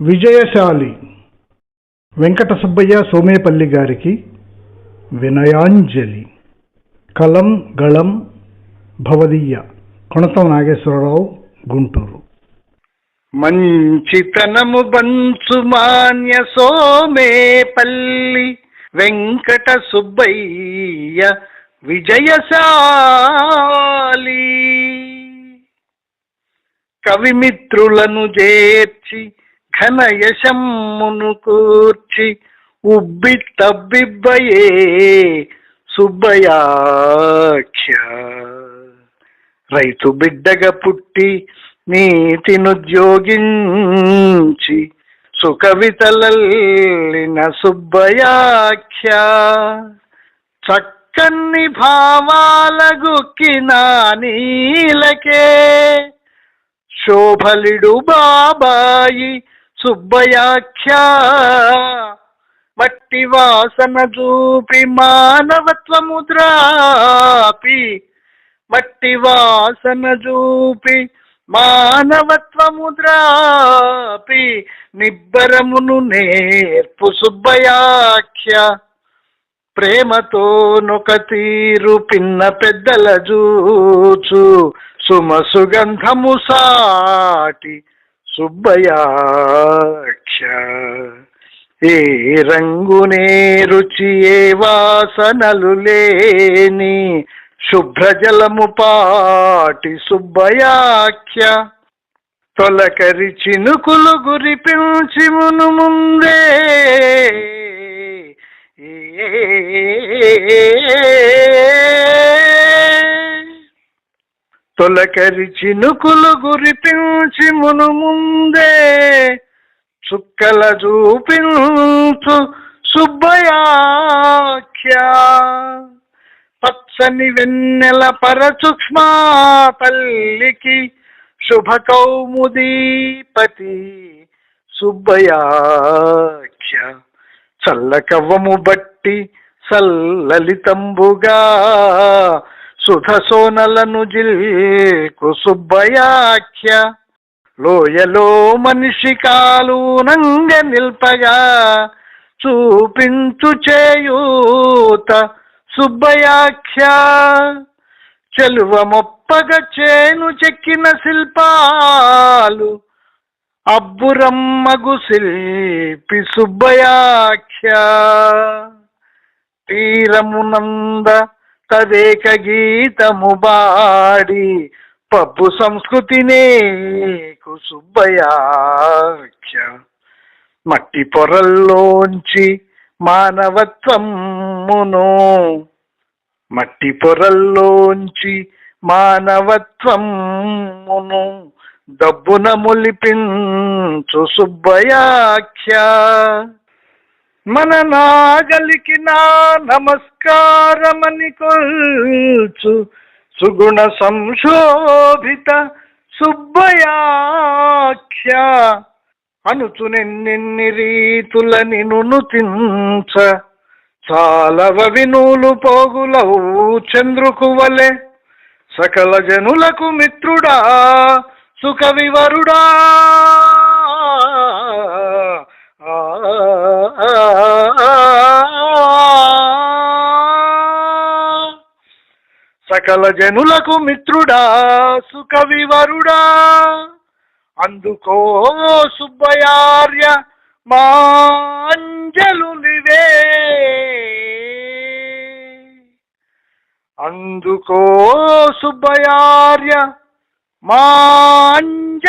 విజయశాలి. వెంకట సుబ్బయ్య సోమేపల్లి గారికి వినయాంజలి. కలం గళం భవదీయ. కొణతం నాగేశ్వరరావు గుంటూరు. మంచితనము బంచు మాన్య సోమేపల్లి వెంకట సుబ్బయ్య విజయశాలి. కవిమిత్రులను చేర్చి ఘన యశమ్మును కూర్చి ఉబ్బి తబ్బిబ్బయే సుబ్బయాక్ష రైతు బిడ్డగా పుట్టి నీతినుద్యోగించి సుకవితలల్లిన సుబ్బయాఖ్య. చక్కన్ని భావాల గుక్కిన నీలకే. శోభలిడు బాబాయి సుబ్బయాఖ్య. మట్టి వాసన చూపి మానవత్వ ముద్రాపి మట్టి వాసన చూపి మానవత్వ ముద్రాపి నిబ్బరమును నేర్పు సుబ్బయాఖ్య. ప్రేమతో నొక తీరు పిన్న పెద్దల జూచు. సుమ సుగంధము సాటి. సుబ్బయాక్ష ఏ రంగునే రుచి ఏ వాసనలు లేని శుభ్రజలము పాటి సుబ్బయాఖ్య తొలకరి చినుకులు గురిపించి మును ముందే ఏ తొలకరి చినుకులు గురిపించి మును ముందే చుక్కల చూపించు సుబ్బయాఖ్య. పచ్చని వెన్నెల పరచుక్ష్మా తల్లికి శుభ కౌముదీపతి సుబ్బయాఖ్య. చల్లకవ్వము బట్టి సల్లలితంబుగా సుధ సోనలను జిల్కు సుబ్బయాఖ్య లోయలో మనిషి కాలూనంగ నిల్పగా చూపించు చేయూత సుబ్బయాఖ్య. చెలువ మొప్పగ చేను చెక్కిన శిల్పాలు అబ్బురమ్మగు శిల్పి సుబ్బయాఖ్య. తీరమునంద తదేక గీతము బాడి పబ్బు సంస్కృతినే సుబ్బయాఖ్య. మట్టి పొరల్లోంచి మానవత్వమును మట్టి పొరల్లోంచి మానవత్వమును దబ్బున ములిపించు సుబ్బయాఖ్య. మన నాగలికి నా నమస్కారమని కొల్చు. సుగుణ సంశోభిత సుబ్బయాఖ్య. అనుచునెన్నెన్ని రీతుల నిన్ను తించ. చాలవ వినూలు పోగులవు చంద్రుకు వలె. సకల జనులకు మిత్రుడా సుఖ వివరుడా సకల జనులకు మిత్రుడా సుఖవివరుడా అందుకో సుబ్బయార్య మాంజలునివే అందుకో సుబ్బయార్య మాంజలునివే